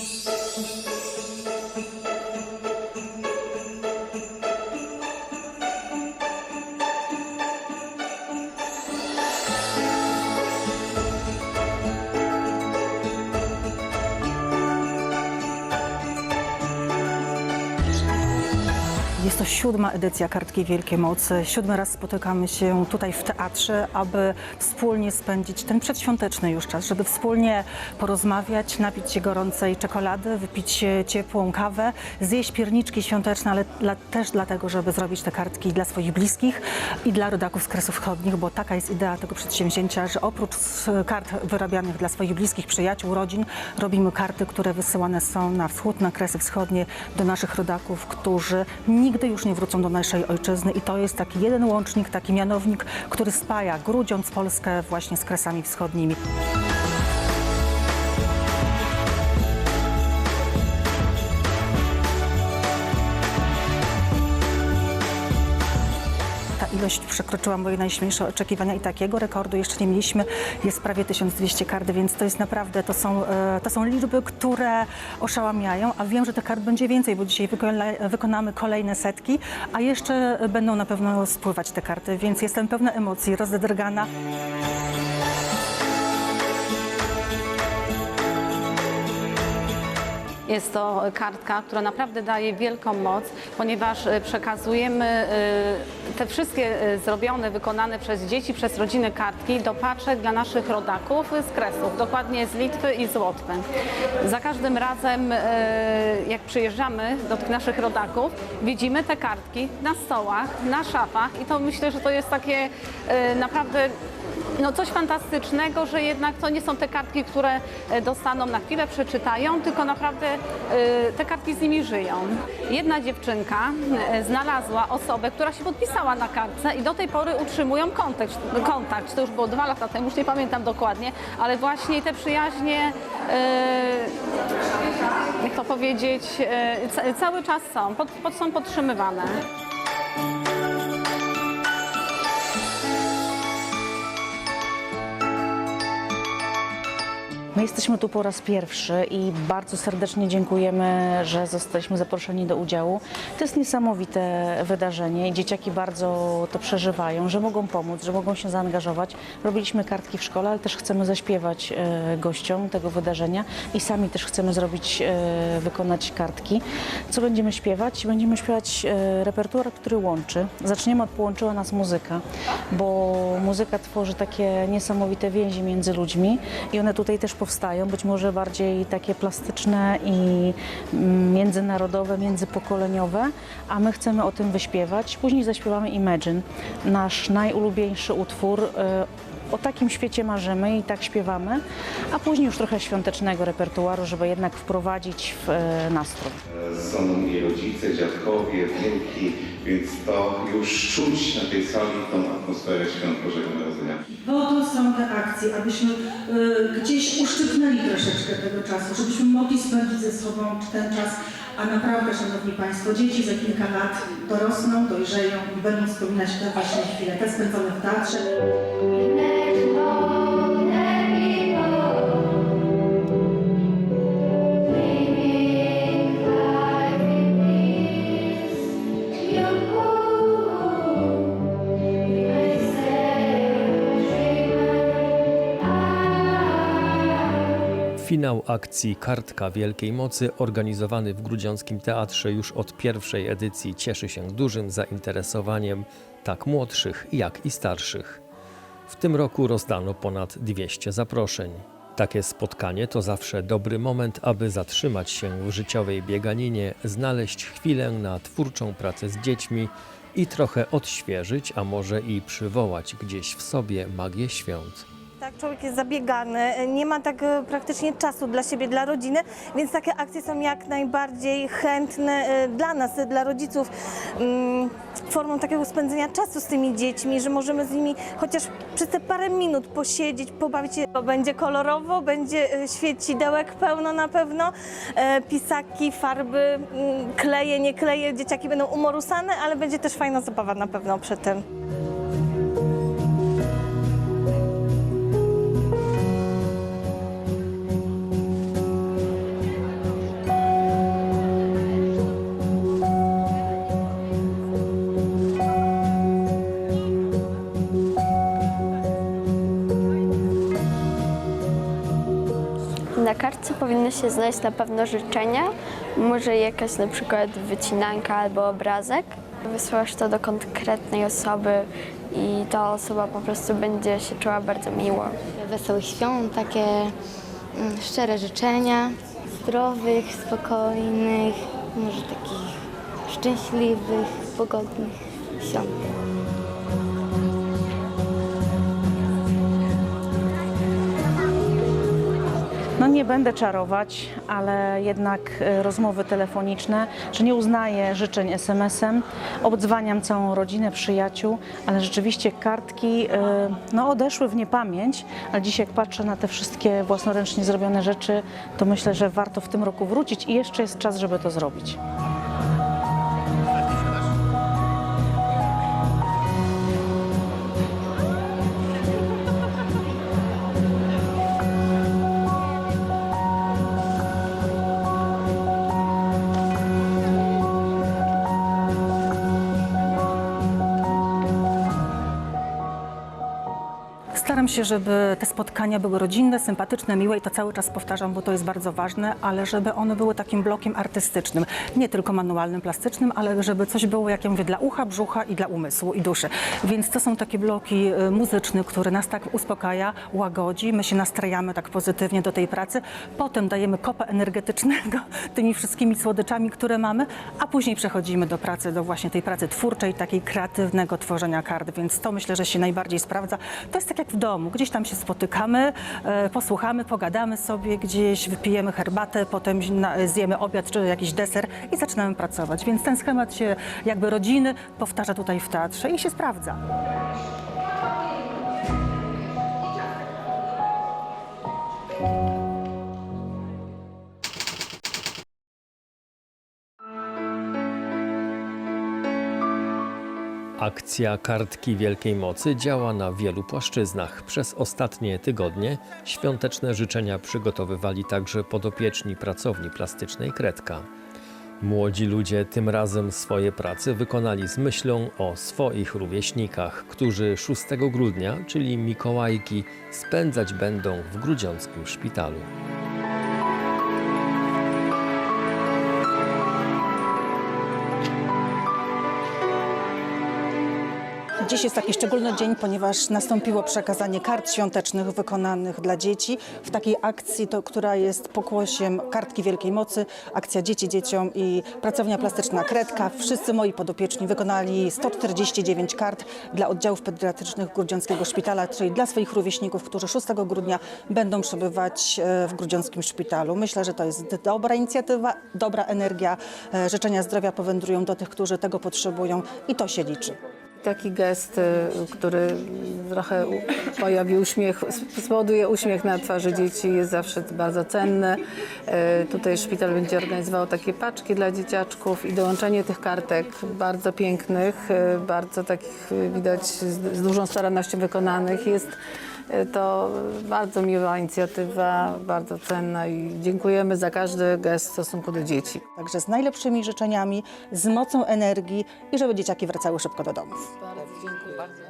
Música Jest to siódma edycja Kartki Wielkiej Mocy. Siódmy raz spotykamy się tutaj w teatrze, aby wspólnie spędzić ten przedświąteczny już czas, żeby wspólnie porozmawiać, napić się gorącej czekolady, wypić ciepłą kawę, zjeść pierniczki świąteczne, ale dla, też dlatego, żeby zrobić te kartki dla swoich bliskich i dla rodaków z Kresów Wschodnich, bo taka jest idea tego przedsięwzięcia, że oprócz kart wyrabianych dla swoich bliskich, przyjaciół, rodzin, robimy karty, które wysyłane są na wschód, na Kresy Wschodnie, do naszych rodaków, którzy nigdy już nie wrócą do naszej ojczyzny i to jest taki jeden łącznik, taki mianownik, który spaja Grudziądz Polskę właśnie z Kresami Wschodnimi. Ilość przekroczyła moje najśmielsze oczekiwania i takiego rekordu jeszcze nie mieliśmy. Jest prawie 1200 kart, więc to jest naprawdę, to są, e, to są liczby, które oszałamiają, a wiem, że tych kart będzie więcej, bo dzisiaj wykona, wykonamy kolejne setki, a jeszcze będą na pewno spływać te karty, więc jestem pełna emocji, rozdrgana. Jest to kartka, która naprawdę daje wielką moc, ponieważ e, przekazujemy e, te wszystkie e, zrobione, wykonane przez dzieci, przez rodziny kartki do paczek dla naszych rodaków z Kresów, dokładnie z Litwy i z Łotwy. Za każdym razem, jak przyjeżdżamy do tych naszych rodaków, widzimy te kartki na stołach, na szafach i to myślę, że to jest takie naprawdę no coś fantastycznego, że jednak to nie są te kartki, które dostaną na chwilę, przeczytają, tylko naprawdę te kartki z nimi żyją. Jedna dziewczynka e, znalazła osobę, która się podpisała na kartce i do tej pory utrzymują kontakt. kontakt. To już było dwa lata temu, już nie pamiętam dokładnie, ale właśnie te przyjaźnie, e, jak to powiedzieć, ca- cały czas są, pod, pod, są podtrzymywane. My jesteśmy tu po raz pierwszy i bardzo serdecznie dziękujemy, że zostaliśmy zaproszeni do udziału. To jest niesamowite wydarzenie i dzieciaki bardzo to przeżywają, że mogą pomóc, że mogą się zaangażować. Robiliśmy kartki w szkole, ale też chcemy zaśpiewać e, gościom tego wydarzenia i sami też chcemy zrobić, e, wykonać kartki. Co będziemy śpiewać? Będziemy śpiewać e, repertuar, który łączy. Zaczniemy od Połączyła nas muzyka, bo muzyka tworzy takie niesamowite więzi między ludźmi i one tutaj też powstają, być może bardziej takie plastyczne i mm, międzynarodowe, międzypokoleniowe, a my chcemy o tym wyśpiewać. Później zaśpiewamy Imagine, nasz najulubieńszy utwór. E, O takim świecie marzymy i tak śpiewamy, a później już trochę świątecznego repertuaru, żeby jednak wprowadzić w e, nastrój. Są moi rodzice, dziadkowie, wnuki, więc to już czuć na tej sali tą atmosferę świąt Bożego Narodzenia. Po to są te akcje, abyśmy y, gdzieś uszczypnęli troszeczkę tego czasu, żebyśmy mogli spędzić ze sobą ten czas, a naprawdę, Szanowni Państwo, dzieci za kilka lat dorosną, dojrzeją i będą wspominać te właśnie chwile, te spędzone w teatrze. Finał akcji Kartka Wielkiej Mocy, organizowany w Grudziąckim Teatrze już od pierwszej edycji, cieszy się dużym zainteresowaniem tak młodszych, jak i starszych. W tym roku rozdano ponad 200 zaproszeń. Takie spotkanie to zawsze dobry moment, aby zatrzymać się w życiowej bieganinie, znaleźć chwilę na twórczą pracę z dziećmi i trochę odświeżyć, a może i przywołać gdzieś w sobie magię świąt. Tak, człowiek jest zabiegany, nie ma tak e, praktycznie czasu dla siebie, dla rodziny, więc takie akcje są jak najbardziej chętne e, dla nas, dla rodziców, mm, formą takiego spędzenia czasu z tymi dziećmi, że możemy z nimi chociaż przez te parę minut posiedzieć, pobawić się. Będzie kolorowo, będzie e, świecidełek pełno na pewno, pisaki, farby, mm, kleje, nie kleje, dzieciaki będą umorusane, ale będzie też fajna zabawa na pewno przy tym. Powinny się znaleźć na pewno życzenia, może jakaś na przykład wycinanka albo obrazek. Wysyłasz to do konkretnej osoby i ta osoba po prostu będzie się czuła bardzo miło. wesołych świąt, takie mm, szczere życzenia, zdrowych, spokojnych, może takich szczęśliwych, pogodnych świąt. Nie będę czarować, ale jednak e, rozmowy telefoniczne, że nie uznaję życzeń SMS-em, obdzwaniam całą rodzinę, przyjaciół, ale rzeczywiście kartki e, no, odeszły w niepamięć, ale dziś jak patrzę na te wszystkie własnoręcznie zrobione rzeczy, to myślę, że warto w tym roku wrócić i jeszcze jest czas, żeby to zrobić. Się, żeby te spotkania były rodzinne, sympatyczne, miłe i to cały czas powtarzam, bo to jest bardzo ważne, ale żeby one były takim blokiem artystycznym, nie tylko manualnym, plastycznym, ale żeby coś było, jak ja mówię, dla ucha, brzucha i dla umysłu i duszy. Więc to są takie bloki y, muzyczne, które nas tak uspokaja, łagodzi, my się nastrajamy tak pozytywnie do tej pracy, potem dajemy kopa energetycznego tymi wszystkimi słodyczami, które mamy, a później przechodzimy do pracy, do właśnie tej pracy twórczej, takiej kreatywnego tworzenia kart, więc to myślę, że się najbardziej sprawdza. To jest tak jak w domu, gdzieś tam się spotykamy, e, posłuchamy, pogadamy sobie gdzieś, wypijemy herbatę, potem zjemy obiad czy jakiś deser i zaczynamy pracować. Więc ten schemat się jakby rodziny powtarza tutaj w teatrze i się sprawdza. Akcja Kartki Wielkiej Mocy działa na wielu płaszczyznach. Przez ostatnie tygodnie świąteczne życzenia przygotowywali także podopieczni pracowni plastycznej Kredka. Młodzi ludzie tym razem swoje prace wykonali z myślą o swoich rówieśnikach, którzy 6 grudnia, czyli Mikołajki, spędzać będą w grudziąckim szpitalu. Dziś jest taki szczególny dzień, ponieważ nastąpiło przekazanie kart świątecznych wykonanych dla dzieci w takiej akcji, to, która jest pokłosiem Kartki Wielkiej Mocy, akcja Dzieci Dzieciom i Pracownia Plastyczna Kredka. Wszyscy moi podopieczni wykonali 149 kart dla oddziałów pediatrycznych Grudziąckiego Szpitala, czyli dla swoich rówieśników, którzy 6 grudnia będą przebywać e, w Grudziąckim Szpitalu. Myślę, że to jest dobra inicjatywa, dobra energia. E, Życzenia zdrowia powędrują do tych, którzy tego potrzebują i to się liczy. Taki gest, y, który trochę pojawi uśmiech, spowoduje uśmiech na twarzy dzieci, jest zawsze bardzo cenny. Y, Tutaj szpital będzie organizował takie paczki dla dzieciaczków i dołączenie tych kartek bardzo pięknych, y, bardzo takich widać z, dużą starannością wykonanych. Jest to bardzo miła inicjatywa, bardzo cenna i dziękujemy za każdy gest w stosunku do dzieci. Także z najlepszymi życzeniami, z mocą energii i żeby dzieciaki wracały szybko do domów. Bardzo dziękuję.